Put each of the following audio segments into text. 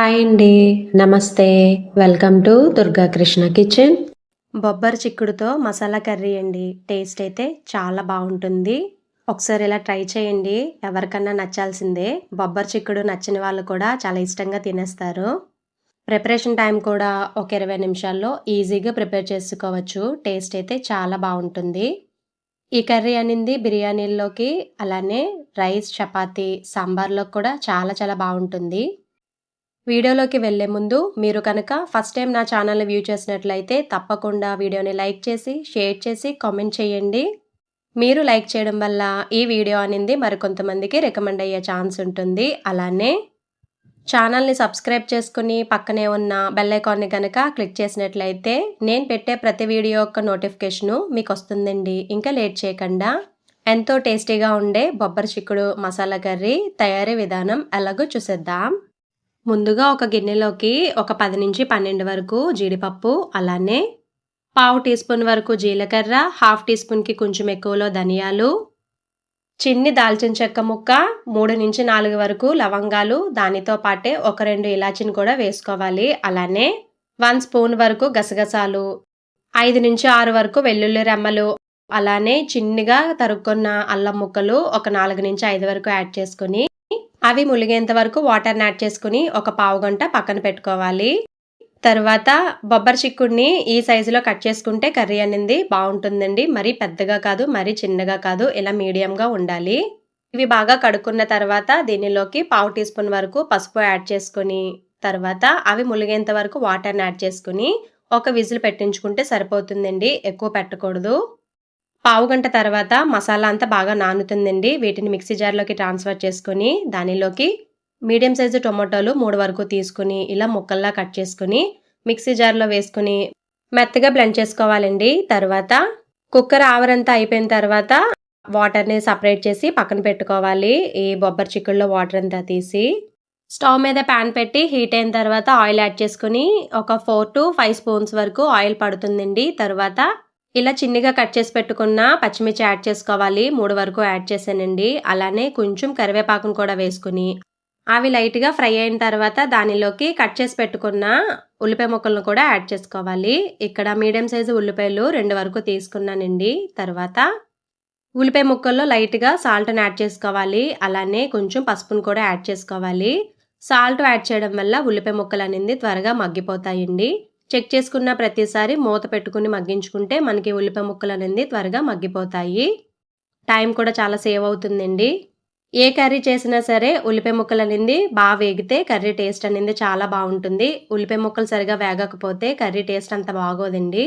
Hi అండి. నమస్తే. Welcome to Durga Krishna kitchen. బొబ్బరి చిక్కుడుతో మసాలా కర్రీ అండి. టేస్ట్ అయితే చాలా బాగుంటుంది. ఒకసారి ఇలా ట్రై చేయండి. ఎవరికన్నా నచ్చాల్సిందే. బొబ్బరి చిక్కుడు నచ్చిన వాళ్ళు కూడా చాలా ఇష్టంగా తినేస్తారు. ప్రిపరేషన్ టైం కూడా ఒక ఇరవై నిమిషాల్లో ఈజీగా ప్రిపేర్ చేసుకోవచ్చు. టేస్ట్ అయితే చాలా బాగుంటుంది. ఈ కర్రీ అనింది బిర్యానీల్లోకి అలానే రైస్ చపాతీ సాంబార్లో కూడా చాలా చాలా బాగుంటుంది. వీడియోలోకి వెళ్ళే ముందు మీరు కనుక ఫస్ట్ టైం నా ఛానల్ని వ్యూ చేసినట్లయితే తప్పకుండా వీడియోని లైక్ చేసి షేర్ చేసి కామెంట్ చేయండి. మీరు లైక్ చేయడం వల్ల ఈ వీడియో అనేది మరికొంతమందికి రికమెండ్ అయ్యే ఛాన్స్ ఉంటుంది. అలానే ఛానల్ని సబ్స్క్రైబ్ చేసుకుని పక్కనే ఉన్న బెల్ ఐకాన్ని కనుక క్లిక్ చేసినట్లయితే నేను పెట్టే ప్రతి వీడియో యొక్క నోటిఫికేషను మీకు వస్తుందండి ఇంకా లేట్ చేయకుండా ఎంతో టేస్టీగా ఉండే బొబ్బరి చిక్కుడు మసాలా కర్రీ తయారీ విధానం ఎలాగో చూసేద్దాం. ముందుగా ఒక గిన్నెలోకి ఒక పది నుంచి పన్నెండు వరకు జీడిపప్పు అలానే పావు టీ స్పూన్ వరకు జీలకర్ర హాఫ్ టీ స్పూన్కి కొంచెం ఎక్కువలో ధనియాలు చిన్ని దాల్చిన చెక్క ముక్క మూడు నుంచి నాలుగు వరకు లవంగాలు దానితో పాటే ఒక రెండు ఇలాచిని కూడా వేసుకోవాలి. అలానే వన్ స్పూన్ వరకు గసగసాలు ఐదు నుంచి ఆరు వరకు వెల్లుల్లి రెమ్మలు అలానే చిన్నగా తరుక్కున్న అల్లం ముక్కలు ఒక నాలుగు నుంచి ఐదు వరకు యాడ్ చేసుకుని అవి ములిగేంత వరకు వాటర్ని యాడ్ చేసుకుని ఒక పావు గంట పక్కన పెట్టుకోవాలి. తర్వాత బొబ్బరి చిక్కుడిని ఈ సైజులో కట్ చేసుకుంటే కర్రీ అనేది బాగుంటుందండి. మరీ పెద్దగా కాదు మరీ చిన్నగా కాదు ఇలా మీడియంగా ఉండాలి. ఇవి బాగా కడుక్కున్న తర్వాత దీనిలోకి పావు టీ స్పూన్ వరకు పసుపు యాడ్ చేసుకుని తర్వాత అవి ములిగేంత వరకు వాటర్ని యాడ్ చేసుకుని ఒక విజిల్ పెట్టించుకుంటే సరిపోతుందండి. ఎక్కువ పెట్టకూడదు. పావు గంట తర్వాత మసాలా అంతా బాగా నానుతుందండి. వీటిని మిక్సీ జార్లోకి ట్రాన్స్ఫర్ చేసుకుని దానిలోకి మీడియం సైజు టొమాటోలు మూడు వరకు తీసుకుని ఇలా ముక్కల్లా కట్ చేసుకుని మిక్సీ జార్లో వేసుకుని మెత్తగా బ్లెండ్ చేసుకోవాలండి. తర్వాత కుక్కర్ ఆవరంతా అయిపోయిన తర్వాత వాటర్ని సపరేట్ చేసి పక్కన పెట్టుకోవాలి. ఈ బొబ్బరి చిక్కుల్లో వాటర్ అంతా తీసి స్టవ్ మీద ప్యాన్ పెట్టి హీట్ అయిన తర్వాత ఆయిల్ యాడ్ చేసుకుని ఒక ఫోర్ టు ఫైవ్ స్పూన్స్ వరకు ఆయిల్ పడుతుందండి. తర్వాత ఇలా చిన్నగా కట్ చేసి పెట్టుకున్న పచ్చిమిర్చి యాడ్ చేసుకోవాలి. మూడు వరకు యాడ్ చేశానండి. అలానే కొంచెం కరివేపాకును కూడా వేసుకుని అవి లైట్గా ఫ్రై అయిన తర్వాత దానిలోకి కట్ చేసి పెట్టుకున్న ఉల్లిపాయ ముక్కలను కూడా యాడ్ చేసుకోవాలి. ఇక్కడ మీడియం సైజు ఉల్లిపాయలు రెండు వరకు తీసుకున్నానండి. తర్వాత ఉల్లిపాయ ముక్కల్లో లైట్గా సాల్ట్ని యాడ్ చేసుకోవాలి. అలానే కొంచెం పసుపును కూడా యాడ్ చేసుకోవాలి. సాల్ట్ యాడ్ చేయడం వల్ల ఉల్లిపాయ ముక్కలు అనేది త్వరగా మగ్గిపోతాయండి. చెక్ చేసుకున్న ప్రతిసారి మూత పెట్టుకుని మగ్గించుకుంటే మనకి ఉల్లిపాయ ముక్కలు అనేది త్వరగా మగ్గిపోతాయి. టైం కూడా చాలా సేవ్ అవుతుందండి. ఏ కర్రీ చేసినా సరే ఉల్లిపాయ ముక్కలు అనేది బాగా వేగితే కర్రీ టేస్ట్ అనేది చాలా బాగుంటుంది. ఉల్లిపాయ ముక్కలు సరిగా వేగకపోతే కర్రీ టేస్ట్ అంత బాగోదండి.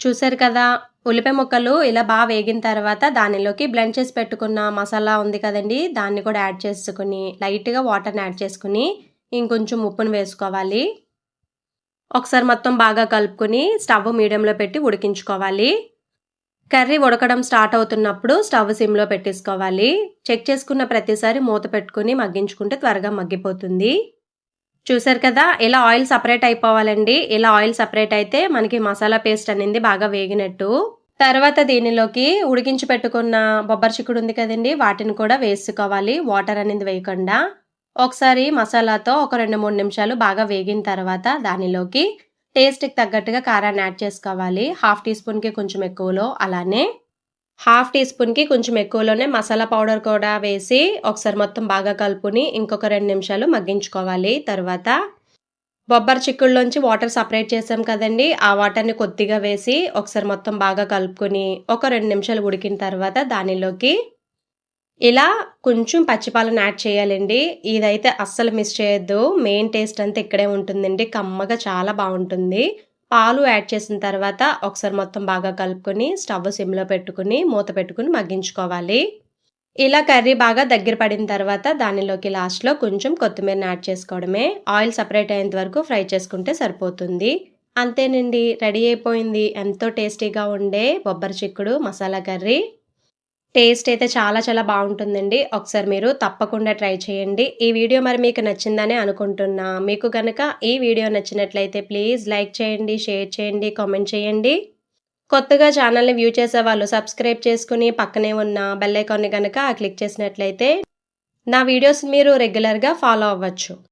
చూసారు కదా ఉల్లిపాయ ముక్కలు ఇలా బాగా వేగిన తర్వాత దానిలోకి బ్లెండ్ చేసి పెట్టుకున్న మసాలా ఉంది కదండి దాన్ని కూడా యాడ్ చేసుకుని లైట్గా వాటర్ని యాడ్ చేసుకుని ఇంకొంచెం ఉప్పును వేసుకోవాలి. ఒకసారి మొత్తం బాగా కలుపుకొని స్టవ్ మీడియంలో పెట్టి ఉడికించుకోవాలి. కర్రీ ఉడకడం స్టార్ట్ అవుతున్నప్పుడు స్టవ్ సిమ్లో పెట్టేసుకోవాలి. చెక్ చేసుకున్న ప్రతిసారి మూత పెట్టుకుని మగ్గించుకుంటే త్వరగా మగ్గిపోతుంది. చూసారు కదా ఇలా ఆయిల్ సపరేట్ అయిపోవాలండి. ఇలా ఆయిల్ సపరేట్ అయితే మనకి మసాలా పేస్ట్ అనేది బాగా వేగినట్టు. తర్వాత దీనిలోకి ఉడికించి పెట్టుకున్న బొబ్బరి చిక్కుడు ఉంది కదండి వాటిని కూడా వేసుకోవాలి. వాటర్ అనేది వేయకుండా. ఒకసారి మసాలాతో ఒక రెండు మూడు నిమిషాలు బాగా వేగిన తర్వాత దానిలోకి టేస్ట్కి తగ్గట్టుగా కారాన్ని యాడ్ చేసుకోవాలి. హాఫ్ టీ స్పూన్కి కొంచెం ఎక్కువలో అలానే హాఫ్ టీ స్పూన్కి కొంచెం ఎక్కువలోనే మసాలా పౌడర్ కూడా వేసి ఒకసారి మొత్తం బాగా కలుపుని ఇంకొక రెండు నిమిషాలు మగ్గించుకోవాలి. తర్వాత బొబ్బరి చిక్కుల్లోంచి వాటర్ సపరేట్ చేసాం కదండి. ఆ వాటర్ని కొద్దిగా వేసి ఒకసారి మొత్తం బాగా కలుపుకొని ఒక రెండు నిమిషాలు ఉడికిన తర్వాత దానిలోకి ఇలా కొంచెం పచ్చిపాలను యాడ్ చేయాలండి. ఇదైతే అస్సలు మిస్ చేయొద్దు. మెయిన్ టేస్ట్ అంతా ఇక్కడే ఉంటుందండి. కమ్మగా చాలా బాగుంటుంది. పాలు యాడ్ చేసిన తర్వాత ఒకసారి మొత్తం బాగా కలుపుకొని స్టవ్ సిమ్లో పెట్టుకుని మూత పెట్టుకుని మగ్గించుకోవాలి. ఇలా కర్రీ బాగా దగ్గర పడిన తర్వాత దానిలోకి లాస్ట్లో కొంచెం కొత్తిమీరని యాడ్ చేసుకోవడమే. ఆయిల్ సపరేట్ అయ్యేంత వరకు ఫ్రై చేసుకుంటే సరిపోతుంది. అంతేనండి. రెడీ అయిపోయింది. ఎంతో టేస్టీగా ఉండే బొబ్బరి చిక్కుడు మసాలా కర్రీ. టేస్ట్ అయితే చాలా చాలా బాగుంటుందండి. ఒకసారి మీరు తప్పకుండా ట్రై చేయండి. ఈ వీడియో మరి మీకు నచ్చిందని అనుకుంటున్నా. మీకు కనుక ఈ వీడియో నచ్చినట్లయితే ప్లీజ్ లైక్ చేయండి షేర్ చేయండి కామెంట్ చేయండి. కొత్తగా ఛానల్ని వ్యూ చేసే వాళ్ళు సబ్స్క్రైబ్ చేసుకుని పక్కనే ఉన్న బెల్ ఐకాన్ని కనుక క్లిక్ చేసినట్లయితే నా వీడియోస్ మీరు రెగ్యులర్గా ఫాలో అవ్వచ్చు.